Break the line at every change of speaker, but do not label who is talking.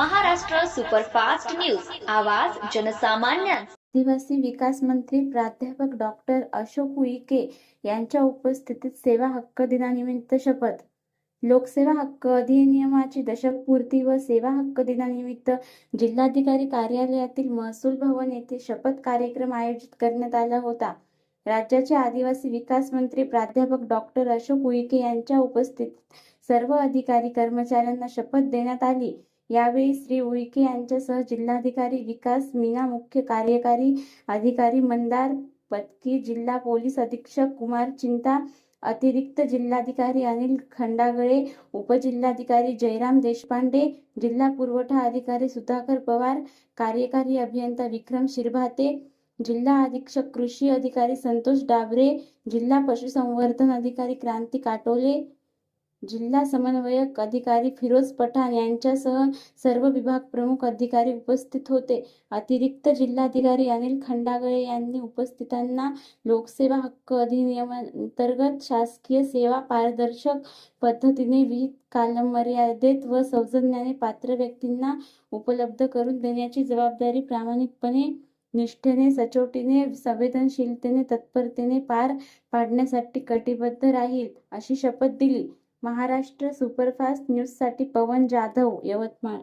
Superfast news. आवाज जनसामान्य.
आदिवासी विकास मंत्री प्राध्यापक डॉक्टर अशोक उईके यांच्या उपस्थितीत सेवा हक्क दिनानिमित्त शपथ. लोकसेवा हक्क अधिनियमाची दशकपूर्ती व सेवा हक्क दिनानिमित्त जिल्हाधिकारी कार्यालयातील महसूल भवन येथे शपथ कार्यक्रम आयोजित करण्यात आला होता. राज्याचे आदिवासी विकास मंत्री प्राध्यापक डॉक्टर अशोक उईके यांच्या उपस्थितीत सर्व अधिकारी कर्मचाऱ्यांना शपथ देण्यात आली. यावेळी श्री उईके यांच्यासह जिल्हाधिकारी विकास मीना मुख्य कार्यकारी अधिकारी मंदार पत्की जिल्हा पोलीस अधीक्षक कुमार चिंता अतिरिक्त जिल्हाधिकारी अनिल खंडागळे उपजिल्हाधिकारी जयराम देशपांडे जिल्हा पुरवठा अधिकारी सुधाकर पवार कार्यकारी अभियंता विक्रम शिरभाते जिल्हा अधीक्षक कृषी अधिकारी संतोष डाबरे जिल्हा पशुसंवर्धन अधिकारी क्रांती काटोले जिल्हा समन्वयक अधिकारी फिरोज पठाण यांच्यासह सर्व विभाग प्रमुख अधिकारी उपस्थित होते. अतिरिक्त जिल्हाधिकारी अनिल खंडागळे यांनी उपस्थितांना लोकसेवा हक्क अधिनियमांतर्गत शासकीय सेवा पारदर्शक पद्धतीने विहित कालमर्यादेत व सौजन्याने पात्र व्यक्तींना उपलब्ध करून देण्याची जबाबदारी प्रामाणिकपणे निष्ठेने सचोटीने संवेदनशीलतेने तत्परतेने पार पाडण्यासाठी कटिबद्ध राहील अशी शपथ दिली. महाराष्ट्र सुपरफास्ट न्यूजसाठी पवन जाधव यवतमाळ.